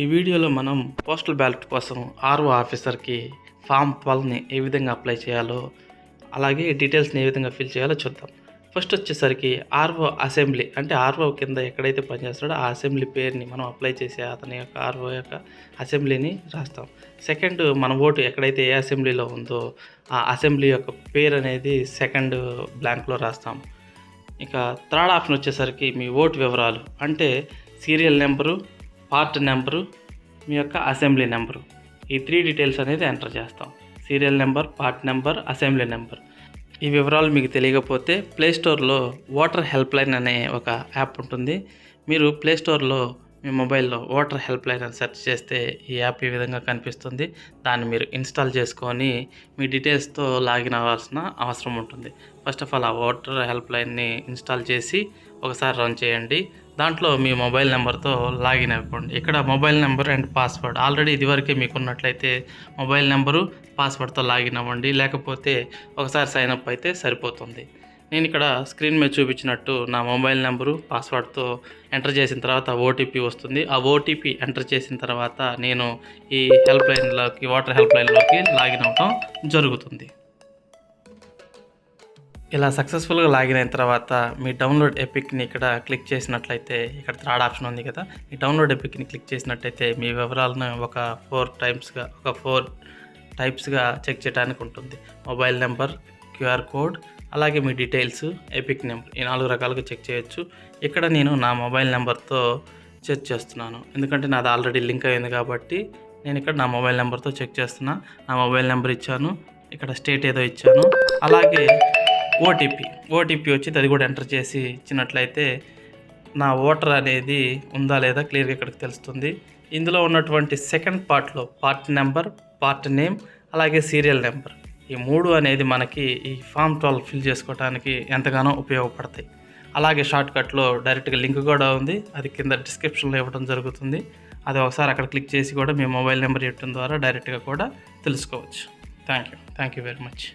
ఈ వీడియోలో మనం పోస్టల్ బ్యాలెట్ కోసం ఆర్ఓ ఆఫీసర్కి ఫామ్ ట్వెల్వ్ని ఏ విధంగా అప్లై చేయాలో అలాగే డీటెయిల్స్ని ఏ విధంగా ఫిల్ చేయాలో చూద్దాం. ఫస్ట్ వచ్చేసరికి ఆర్ఓ అసెంబ్లీ అంటే ఆర్ఓ కింద ఎక్కడైతే పనిచేస్తాడో ఆ అసెంబ్లీ పేరుని మనం అప్లై చేసే అతని యొక్క ఆర్ఓ యొక్క అసెంబ్లీని రాస్తాం. సెకండ్ మన ఓటు ఎక్కడైతే ఏ అసెంబ్లీలో ఉందో ఆ అసెంబ్లీ యొక్క పేరు అనేది సెకండ్ బ్లాంక్లో రాస్తాం. ఇక థర్డ్ ఆప్షన్ వచ్చేసరికి మీ ఓటు వివరాలు అంటే సీరియల్ నెంబరు పార్ట్ నెంబరు మీ యొక్క అసెంబ్లీ నెంబరు. ఈ త్రీ డీటెయిల్స్ అనేది ఎంటర్ చేస్తాం. Serial number part number assembly number. ఈ వివరాలు మీకు తెలియకపోతే ప్లే స్టోర్లో హెల్ప్ లైన్ అనే ఒక యాప్ ఉంటుంది. మీరు ప్లే స్టోర్లో మీ మొబైల్లో వాటర్ హెల్ప్ లైన్ అని సెర్చ్ చేస్తే ఈ యాప్ ఈ విధంగా కనిపిస్తుంది. దాన్ని మీరు ఇన్స్టాల్ చేసుకొని మీ డీటెయిల్స్తో లాగిన్ అవ్వాల్సిన అవసరం ఉంటుంది. ఫస్ట్ ఆఫ్ ఆల్ ఆ వాటర్ హెల్ప్ లైన్ని ఇన్స్టాల్ చేసి ఒకసారి రన్ చేయండి. దాంట్లో మీ మొబైల్ నెంబర్తో లాగిన్ అయిపోండి. ఇక్కడ mobile number and password. Already ఇదివరకే మీకు ఉన్నట్లయితే మొబైల్ నెంబరు పాస్వర్డ్తో లాగిన్ అవ్వండి. లేకపోతే ఒకసారి సైన్ అప్ అయితే సరిపోతుంది. నేను ఇక్కడ స్క్రీన్ మీద చూపించినట్టు నా మొబైల్ నెంబరు పాస్వర్డ్తో ఎంటర్ చేసిన తర్వాత ఓటీపీ వస్తుంది. ఆ ఓటీపీ ఎంటర్ చేసిన తర్వాత నేను ఈ హెల్ప్ లైన్లోకి వాటర్ హెల్ప్ లైన్లోకి లాగిన్ అవ్వడం జరుగుతుంది. ఇలా సక్సెస్ఫుల్గా లాగిన్ అయిన తర్వాత మీ డౌన్లోడ్ ఎపిక్ని ఇక్కడ క్లిక్ చేసినట్లయితే ఇక్కడ థర్డ్ ఆప్షన్ ఉంది కదా. ఈ డౌన్లోడ్ ఎపిక్ని క్లిక్ చేసినట్లయితే మీ వివరాలను ఒక ఫోర్ టైమ్స్గా ఒక ఫోర్ టైప్స్గా చెక్ చేయడానికి ఉంటుంది. మొబైల్ నెంబర్ క్యూఆర్ కోడ్ అలాగే మీ డీటెయిల్స్ ఎపిక్ నెంబర్ ఈ నాలుగు రకాలుగా చెక్ చేయొచ్చు. ఇక్కడ నేను నా మొబైల్ నెంబర్తో చెక్ చేస్తున్నాను. ఎందుకంటే నాది ఆల్రెడీ లింక్ అయింది కాబట్టి నేను ఇక్కడ నా మొబైల్ నెంబర్తో చెక్ చేస్తున్నా. నా మొబైల్ నెంబర్ ఇచ్చాను. ఇక్కడ స్టేట్ ఏదో ఇచ్చాను. అలాగే ఓటీపీ ఓటీపీ వచ్చి అది కూడా ఎంటర్ చేసి ఇచ్చినట్లయితే నా ఓటర్ అనేది ఉందా లేదా క్లియర్గా ఇక్కడికి తెలుస్తుంది. ఇందులో ఉన్నటువంటి సెకండ్ పార్ట్లో పార్ట్ నెంబర్ పార్ట్ నేమ్ అలాగే సీరియల్ నెంబర్ ఈ మూడు అనేది మనకి ఈ ఫామ్ ట్వెల్వ్ ఫిల్ చేసుకోవడానికి ఎంతగానో ఉపయోగపడతాయి. అలాగే షార్ట్కట్లో డైరెక్ట్గా లింక్ కూడా ఉంది. అది కింద డిస్క్రిప్షన్లో ఇవ్వడం జరుగుతుంది. అది ఒకసారి అక్కడ క్లిక్ చేసి కూడా మీ మొబైల్ నెంబర్ ఇవ్వడం ద్వారా డైరెక్ట్గా కూడా తెలుసుకోవచ్చు. Thank you. Thank you very much.